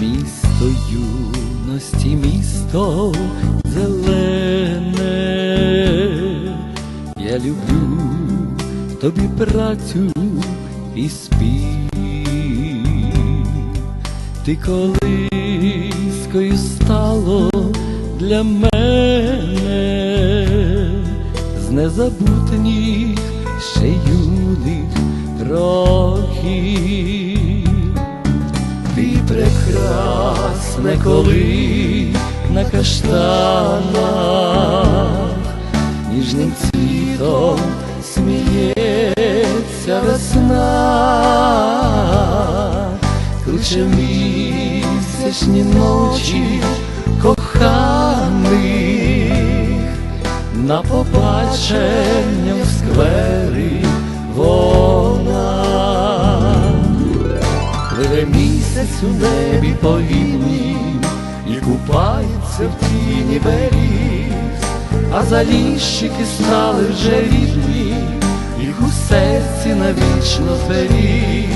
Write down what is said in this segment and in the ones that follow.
Місто юності, місто зелене, я люблю тобі працю і спів. Ти колискою стало для мене з незабутніх ще юних років. Ти прекрасне, коли на каштанах ніжним цвітом сміється весна, кличе місячні ночі коханих на побачення в сквері місяць у небі повільні і купається в тіні беріз, а заліщики стали вже рідні, їх у серці навічно зберіг.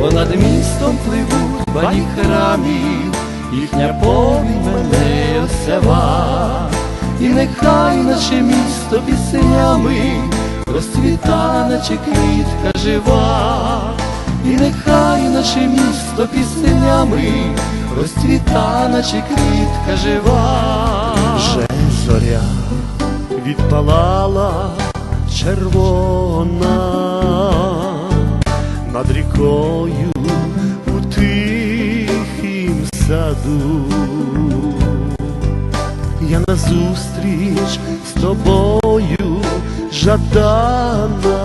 Понад містом пливуть бані храмів, їхня повінь мене осява, і нехай наше місто піснями розцвіта, наче квітка жива. І нехай наше місто піснями розцвіта, наче квітка жива. Вже зоря відпалала червона над рікою у тихім саду. Я назустріч з тобою жадана,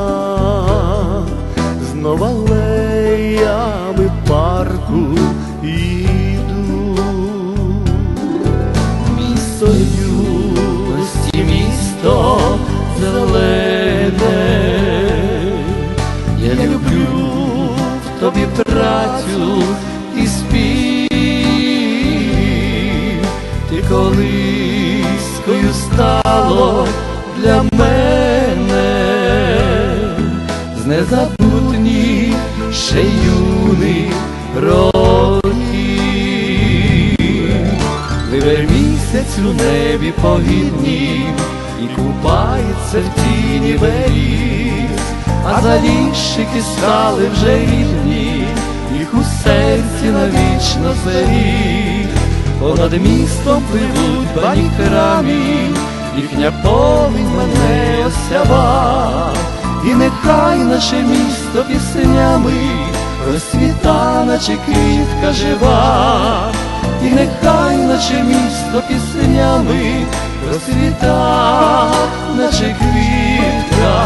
знов колискою стало для мене з незабутніх ще юних років. Пливе місяць у небі погідні і купається в тіні беріз, а заліщики стали вже рідні, їх у серці навічно зберіг. Понад містом пливуть бані храмів, їхня повінь мене осява, і нехай наше місто піснями розцвіта, наче квітка жива, і нехай наше місто піснями розцвіта, наче квітка.